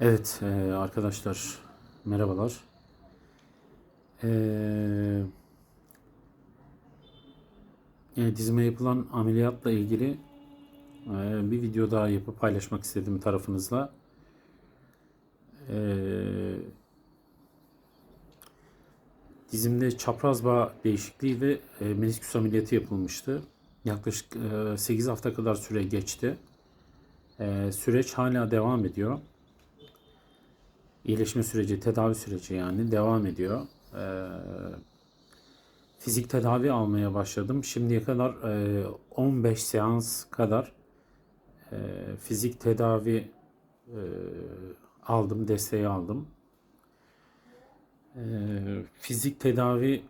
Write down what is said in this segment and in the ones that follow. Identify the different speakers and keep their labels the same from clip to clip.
Speaker 1: Evet e, arkadaşlar merhabalar. E, e, dizime yapılan ameliyatla ilgili e, bir video daha yapıp paylaşmak istedim tarafınızla. E, dizimde çapraz bağ değişikliği ve menisküs ameliyatı yapılmıştı. Yaklaşık e, 8 hafta kadar süre geçti. E, süreç hala devam ediyor iyileşme süreci, tedavi süreci yani devam ediyor. Ee, fizik tedavi almaya başladım. Şimdiye kadar e, 15 seans kadar e, fizik tedavi e, aldım, desteği aldım. E, fizik tedavi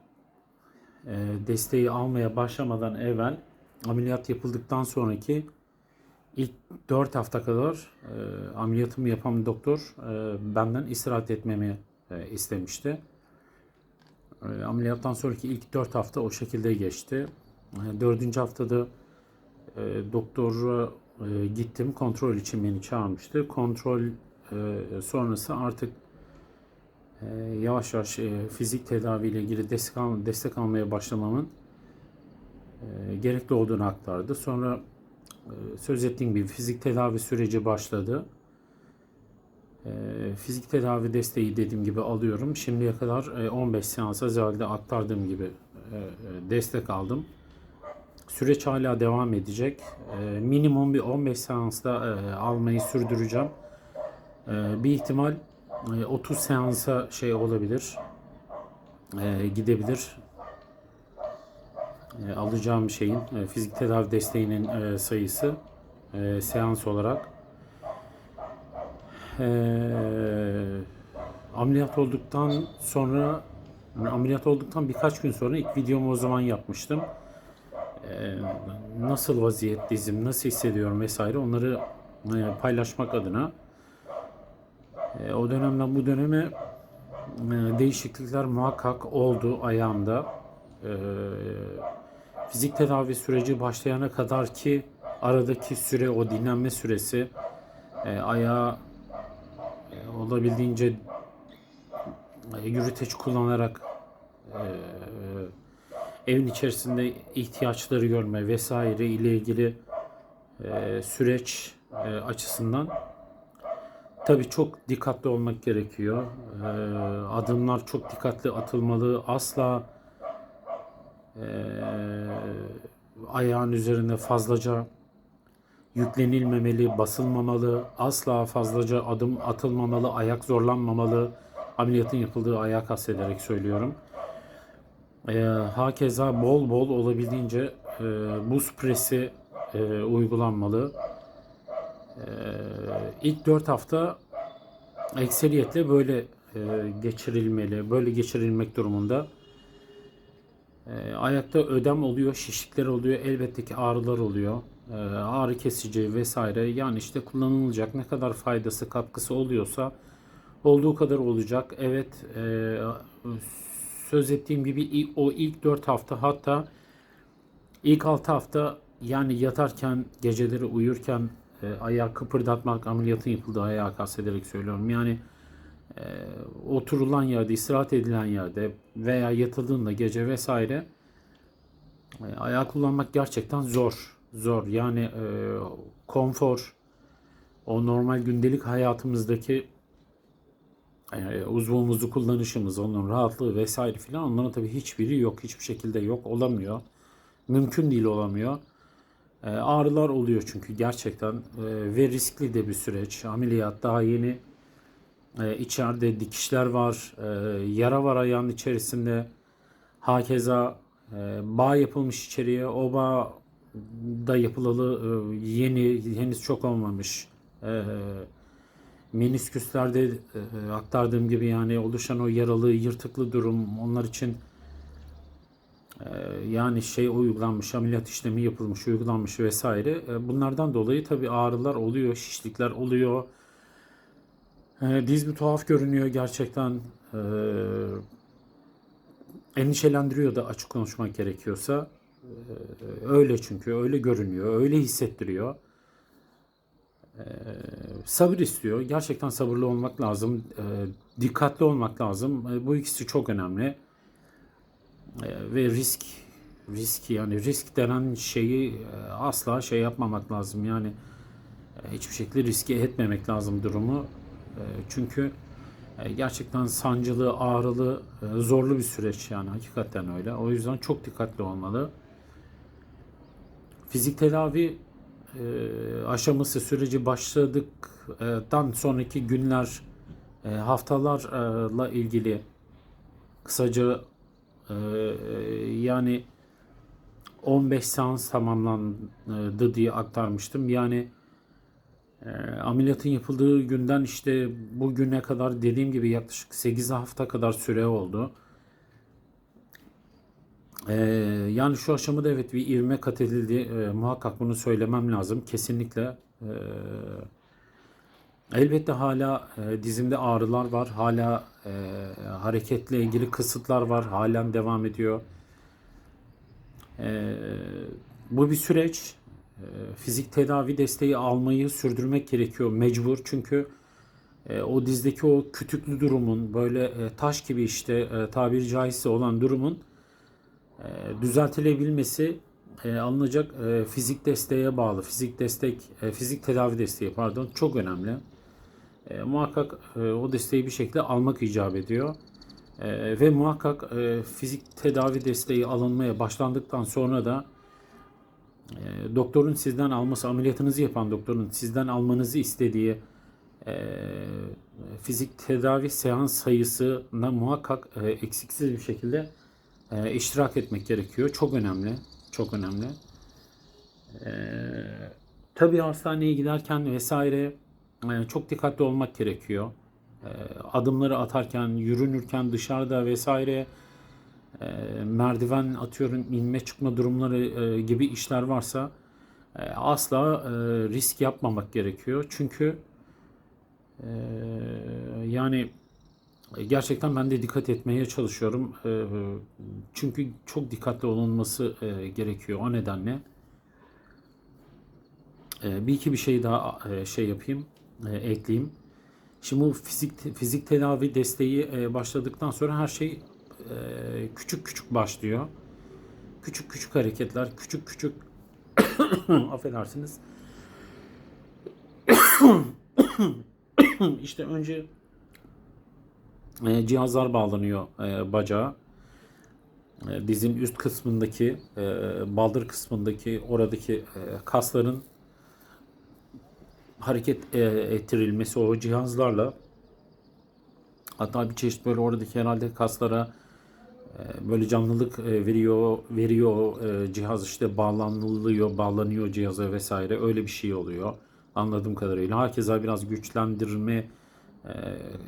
Speaker 1: e, desteği almaya başlamadan evvel ameliyat yapıldıktan sonraki İlk 4 hafta kadar e, ameliyatımı yapan doktor e, benden istirahat etmemi e, istemişti. E, ameliyattan sonraki ilk 4 hafta o şekilde geçti. E, 4. haftada e, doktora e, gittim. Kontrol için beni çağırmıştı. Kontrol e, sonrası artık e, yavaş yavaş e, fizik tedavi ile ilgili destek, al, destek almaya başlamamın e, gerekli olduğunu aktardı. Sonra söz ettiğim gibi fizik tedavi süreci başladı. Ee, fizik tedavi desteği dediğim gibi alıyorum. Şimdiye kadar 15 e, seansa ziyade aktardığım gibi e, e, destek aldım. Süreç hala devam edecek. Minimum bir 15 seansta almayı sürdüreceğim. Bir ihtimal 30 seansa şey olabilir. Gidebilir alacağım şeyin e, fizik tedavi desteğinin e, sayısı e, seans olarak e, ameliyat olduktan sonra ameliyat olduktan birkaç gün sonra ilk videomu o zaman yapmıştım. E, nasıl vaziyet dizim, nasıl hissediyorum vesaire onları e, paylaşmak adına e, o dönemden bu döneme e, değişiklikler muhakkak oldu ayağımda. E, fizik tedavi süreci başlayana kadar ki aradaki süre o dinlenme süresi e, ayağı e, olabildiğince e, yürüteç kullanarak e, evin içerisinde ihtiyaçları görme vesaire ile ilgili e, süreç e, açısından tabii çok dikkatli olmak gerekiyor. E, adımlar çok dikkatli atılmalı. Asla e, ayağın üzerinde fazlaca yüklenilmemeli, basılmamalı, asla fazlaca adım atılmamalı, ayak zorlanmamalı. Ameliyatın yapıldığı ayağı kastederek söylüyorum. E, hakeza bol bol olabildiğince e, buz presi e, uygulanmalı. E, ilk 4 hafta ekseriyetle böyle e, geçirilmeli, böyle geçirilmek durumunda. E, ayakta ödem oluyor, şişlikler oluyor, elbette ki ağrılar oluyor. E, ağrı kesici vesaire. Yani işte kullanılacak ne kadar faydası, katkısı oluyorsa olduğu kadar olacak. Evet, e, söz ettiğim gibi o ilk 4 hafta hatta ilk 6 hafta yani yatarken, geceleri uyurken e, ayağı kıpırdatmak ameliyatın yapıldığı ayağı kastederek söylüyorum. Yani e, oturulan yerde, istirahat edilen yerde veya yatıldığında gece vesaire e, ayağı kullanmak gerçekten zor. Zor. Yani e, konfor, o normal gündelik hayatımızdaki e, uzvumuzu kullanışımız, onun rahatlığı vesaire filan onların tabii hiçbiri yok. Hiçbir şekilde yok. Olamıyor. Mümkün değil olamıyor. Ağrılar oluyor çünkü gerçekten ve riskli de bir süreç. Ameliyat daha yeni e, içeride dikişler var, e, yara var ayağın içerisinde. Hakeza e, bağ yapılmış içeriye. O bağ da yapılalı e, yeni, henüz çok olmamış. E, menisküslerde e, aktardığım gibi yani oluşan o yaralı, yırtıklı durum onlar için e, yani şey uygulanmış, ameliyat işlemi yapılmış, uygulanmış vesaire. E, bunlardan dolayı tabii ağrılar oluyor, şişlikler oluyor. E, diz bir tuhaf görünüyor gerçekten. E, endişelendiriyor da açık konuşmak gerekiyorsa. E, öyle çünkü öyle görünüyor, öyle hissettiriyor. sabır istiyor. Gerçekten sabırlı olmak lazım. E, dikkatli olmak lazım. E, bu ikisi çok önemli. E, ve risk risk yani risk denen şeyi e, asla şey yapmamak lazım. Yani e, hiçbir şekilde riske etmemek lazım durumu. E, çünkü e, gerçekten sancılı, ağrılı, e, zorlu bir süreç yani hakikaten öyle. O yüzden çok dikkatli olmalı. Fizik tedavi e, aşaması süreci başladıktan sonraki günler, haftalarla ilgili kısaca yani 15 seans tamamlandı diye aktarmıştım. Yani e, ameliyatın yapıldığı günden işte bugüne kadar dediğim gibi yaklaşık 8 hafta kadar süre oldu. E, yani şu aşamada evet bir ivme kat edildi. E, muhakkak bunu söylemem lazım. Kesinlikle. E, elbette hala e, dizimde ağrılar var. Hala e, hareketle ilgili kısıtlar var. Halen devam ediyor. E, bu bir süreç. E, fizik tedavi desteği almayı sürdürmek gerekiyor mecbur. Çünkü e, o dizdeki o kütüklü durumun böyle e, taş gibi işte e, tabiri caizse olan durumun düzeltilebilmesi alınacak fizik desteğe bağlı. Fizik destek, fizik tedavi desteği pardon çok önemli. Muhakkak o desteği bir şekilde almak icap ediyor. Ve muhakkak fizik tedavi desteği alınmaya başlandıktan sonra da e, doktorun sizden alması, ameliyatınızı yapan doktorun sizden almanızı istediği e, fizik tedavi seans sayısına muhakkak e, eksiksiz bir şekilde e, iştirak etmek gerekiyor. Çok önemli. Çok önemli. E, tabii hastaneye giderken vesaire e, çok dikkatli olmak gerekiyor. E, adımları atarken, yürünürken dışarıda vesaire merdiven atıyorum inme çıkma durumları gibi işler varsa asla risk yapmamak gerekiyor. Çünkü yani gerçekten ben de dikkat etmeye çalışıyorum. Çünkü çok dikkatli olunması gerekiyor o nedenle. Bir iki bir şey daha şey yapayım, ekleyeyim. Şimdi bu fizik fizik tedavi desteği başladıktan sonra her şey e, küçük küçük başlıyor. Küçük küçük hareketler, küçük küçük affedersiniz. işte önce e, cihazlar bağlanıyor e, bacağa. E, dizin üst kısmındaki, e, baldır kısmındaki oradaki e, kasların hareket e, ettirilmesi o cihazlarla hatta bir çeşit böyle oradaki herhalde kaslara böyle canlılık e, veriyor veriyor e, cihaz işte bağlanılıyor bağlanıyor cihaza vesaire. Öyle bir şey oluyor anladığım kadarıyla. Herkese biraz güçlendirme e,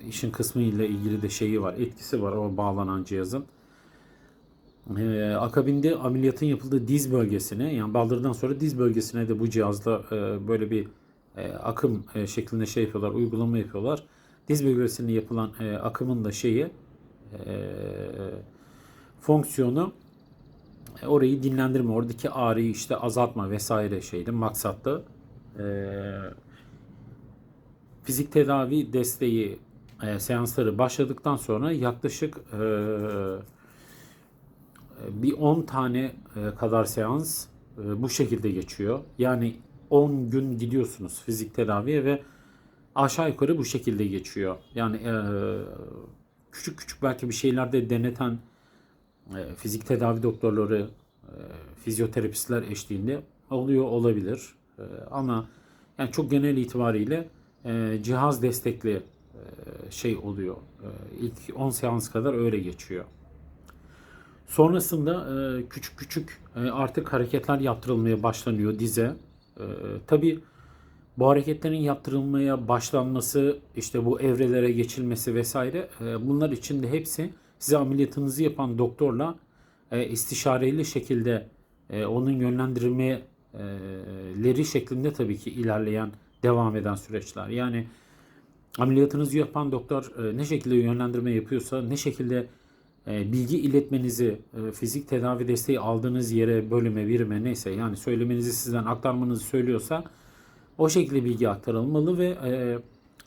Speaker 1: işin kısmı ile ilgili de şeyi var etkisi var o bağlanan cihazın. Akabinde ameliyatın yapıldığı diz bölgesine yani baldırdan sonra diz bölgesine de bu cihazla böyle bir akım şeklinde şey yapıyorlar, uygulama yapıyorlar. Diz bölgesinde yapılan akımın da şeyi e, fonksiyonu e, orayı dinlendirme, oradaki ağrıyı işte azaltma vesaire şeydi maksatlı. E, fizik tedavi desteği e, seansları başladıktan sonra yaklaşık e, bir 10 tane e, kadar seans e, bu şekilde geçiyor. Yani 10 gün gidiyorsunuz fizik tedaviye ve aşağı yukarı bu şekilde geçiyor. Yani e, küçük küçük belki bir şeyler de deneten e, fizik tedavi doktorları, e, fizyoterapistler eşliğinde oluyor olabilir. E, ama yani çok genel itibariyle e, cihaz destekli e, şey oluyor. E, ilk 10 seans kadar öyle geçiyor. Sonrasında e, küçük küçük e, artık hareketler yaptırılmaya başlanıyor dize. Tabii bu hareketlerin yaptırılmaya başlanması, işte bu evrelere geçilmesi vesaire e, bunlar için de hepsi size ameliyatınızı yapan doktorla e, istişareli şekilde e, onun yönlendirmeleri şeklinde tabii ki ilerleyen, devam eden süreçler. Yani ameliyatınızı yapan doktor e, ne şekilde yönlendirme yapıyorsa, ne şekilde e, bilgi iletmenizi, e, fizik tedavi desteği aldığınız yere, bölüme, birime neyse yani söylemenizi sizden aktarmanızı söylüyorsa O şekilde bilgi aktarılmalı ve e,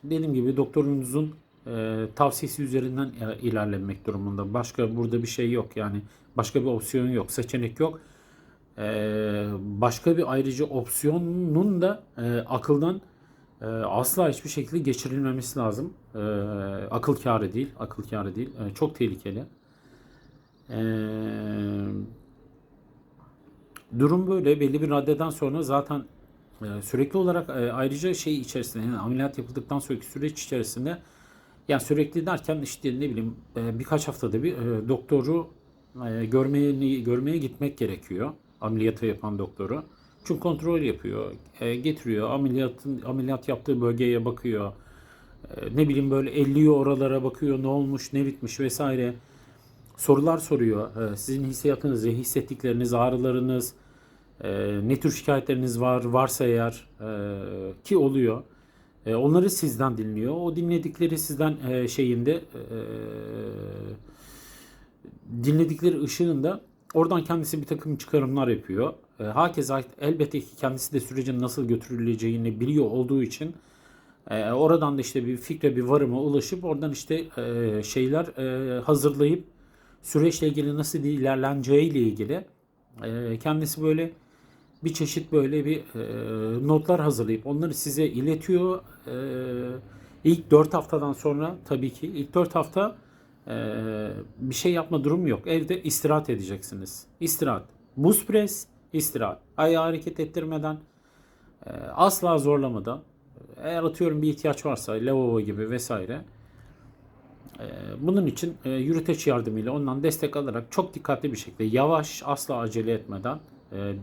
Speaker 1: dediğim gibi doktorunuzun e, tavsiyesi üzerinden e, ilerlenmek durumunda. Başka burada bir şey yok yani başka bir opsiyon yok, seçenek yok. E, başka bir ayrıca opsiyonun da e, akıldan e, asla hiçbir şekilde geçirilmemesi lazım. E, akıl kârı değil, akıl kârı değil. E, çok tehlikeli. E, durum böyle belli bir raddeden sonra zaten e, sürekli olarak e, ayrıca şey içerisinde yani ameliyat yapıldıktan sonraki süreç içerisinde yani sürekli derken işte ne bileyim e, birkaç haftada bir e, doktoru e, görmeye görmeye gitmek gerekiyor. Ameliyatı yapan doktoru. Çünkü kontrol yapıyor, getiriyor, ameliyatın ameliyat yaptığı bölgeye bakıyor. Ne bileyim böyle elliyor oralara bakıyor, ne olmuş, ne bitmiş vesaire. Sorular soruyor. Sizin hissiyatınız, hissettikleriniz, ağrılarınız, ne tür şikayetleriniz var, varsa eğer ki oluyor. E, onları sizden dinliyor. O dinledikleri sizden e, şeyinde e, dinledikleri ışığında oradan kendisi bir takım çıkarımlar yapıyor. E, hakeza elbette ki kendisi de sürecin nasıl götürüleceğini biliyor olduğu için e, oradan da işte bir fikre bir varıma ulaşıp oradan işte e, şeyler e, hazırlayıp süreçle ilgili nasıl ilerleneceği ile ilgili e, kendisi böyle bir çeşit böyle bir e, notlar hazırlayıp onları size iletiyor. E, ilk 4 haftadan sonra tabii ki ilk 4 hafta e, bir şey yapma durumu yok. Evde istirahat edeceksiniz. İstirahat. Buz pres, istirahat. Ayağı hareket ettirmeden, e, asla zorlamadan. Eğer atıyorum bir ihtiyaç varsa lavabo gibi vesaire. e, Bunun için e, yürüteç yardımıyla ondan destek alarak çok dikkatli bir şekilde yavaş asla acele etmeden e,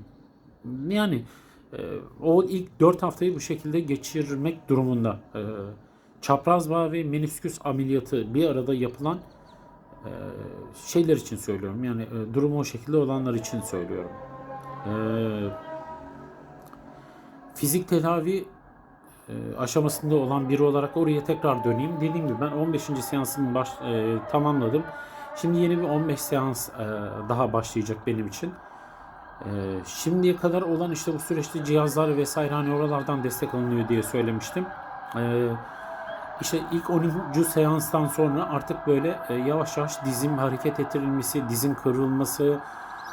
Speaker 1: yani e, o ilk 4 haftayı bu şekilde geçirmek durumunda. E, çapraz bağ ve menisküs ameliyatı bir arada yapılan e, şeyler için söylüyorum. Yani durumu o şekilde olanlar için söylüyorum. Fizik tedavi aşamasında olan biri olarak oraya tekrar döneyim. Dediğim gibi ben 15. seansımı baş, e, tamamladım. Şimdi yeni bir 15 seans e, daha başlayacak benim için. Ee, şimdiye kadar olan işte bu süreçte cihazlar vesaire hani oralardan destek alınıyor diye söylemiştim. Ee, işte ilk 10. seanstan sonra artık böyle e, yavaş yavaş dizim hareket ettirilmesi, dizin kırılması,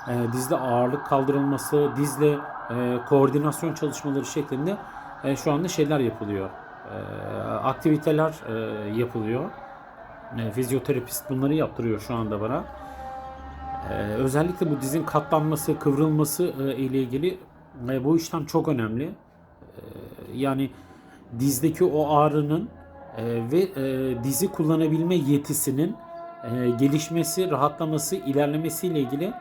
Speaker 1: e, dizde ağırlık kaldırılması, dizle e, koordinasyon çalışmaları şeklinde e, şu anda şeyler yapılıyor. E, aktiviteler e, yapılıyor. E, fizyoterapist bunları yaptırıyor şu anda bana. Ee, özellikle bu dizin katlanması, kıvrılması e, ile ilgili e, bu işlem çok önemli. E, yani dizdeki o ağrının e, ve e, dizi kullanabilme yetisinin e, gelişmesi, rahatlaması, ilerlemesi ile ilgili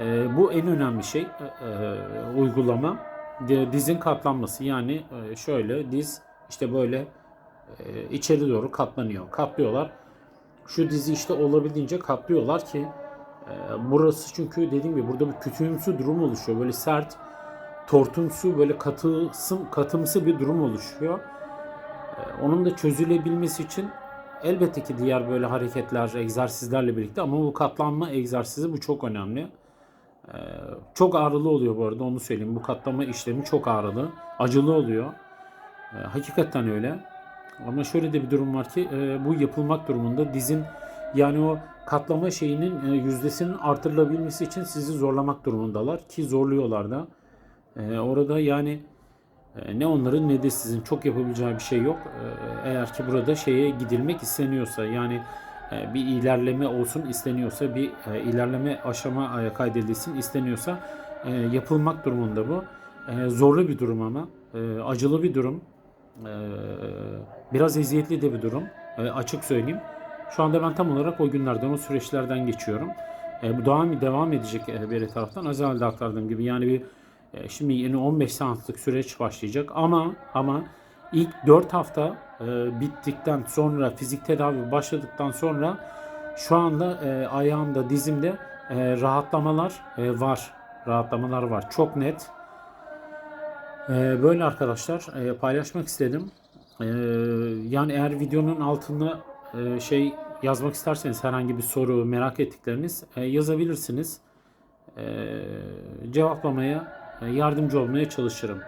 Speaker 1: e, bu en önemli şey e, e, uygulama. De, dizin katlanması yani e, şöyle diz işte böyle e, içeri doğru katlanıyor. Katlıyorlar. Şu dizi işte olabildiğince katlıyorlar ki burası çünkü dediğim gibi burada bir kütüğümsü durum oluşuyor. Böyle sert, tortumsu, böyle katısım, katımsı bir durum oluşuyor. Ee, onun da çözülebilmesi için elbette ki diğer böyle hareketler, egzersizlerle birlikte ama bu katlanma egzersizi bu çok önemli. Ee, çok ağrılı oluyor bu arada onu söyleyeyim. Bu katlama işlemi çok ağrılı, acılı oluyor. Hakikaten öyle. Ama şöyle de bir durum var ki e, bu yapılmak durumunda dizin yani o katlama şeyinin e, yüzdesinin artırılabilmesi için sizi zorlamak durumundalar ki zorluyorlar da. E, orada yani e, ne onların ne de sizin çok yapabileceği bir şey yok. Eğer ki burada şeye gidilmek isteniyorsa yani bir ilerleme olsun isteniyorsa bir ilerleme aşama kaydedilsin isteniyorsa yapılmak durumunda bu. Zorlu bir durum ama acılı bir durum. Biraz eziyetli de bir durum. Açık söyleyeyim. Şu anda ben tam olarak o günlerden, o süreçlerden geçiyorum. E, bu devam, devam edecek e, bir taraftan. Az evvel de aktardığım gibi yani bir e, şimdi yeni 15 seanslık süreç başlayacak ama ama ilk 4 hafta e, bittikten sonra fizik tedavi başladıktan sonra şu anda e, ayağımda, dizimde e, rahatlamalar e, var. Rahatlamalar var. Çok net. E, böyle arkadaşlar e, paylaşmak istedim. E, yani eğer videonun altında şey yazmak isterseniz herhangi bir soru, merak ettikleriniz e, yazabilirsiniz. E, cevaplamaya, yardımcı olmaya çalışırım.